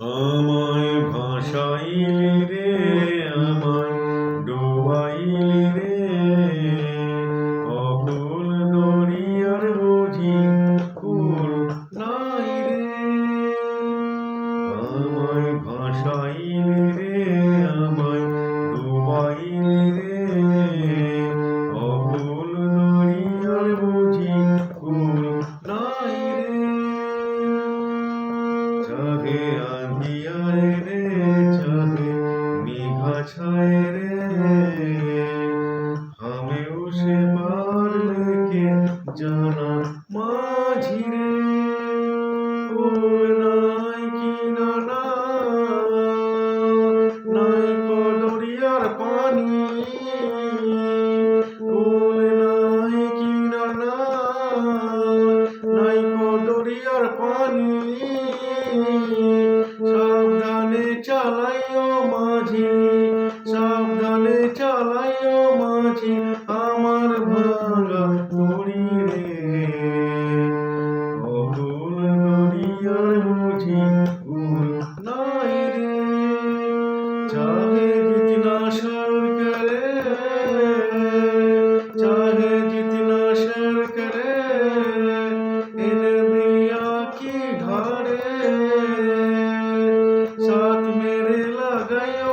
আমায় ভাসাইলি জানা মাঝি নাই কি না না নাই কদরিয়ার পানি কুল নাই কি না না, নাই কদরিয়ার পানি। সাবধানে চালাইও মাঝি, সাবধানে চালাইও মাঝি। veo.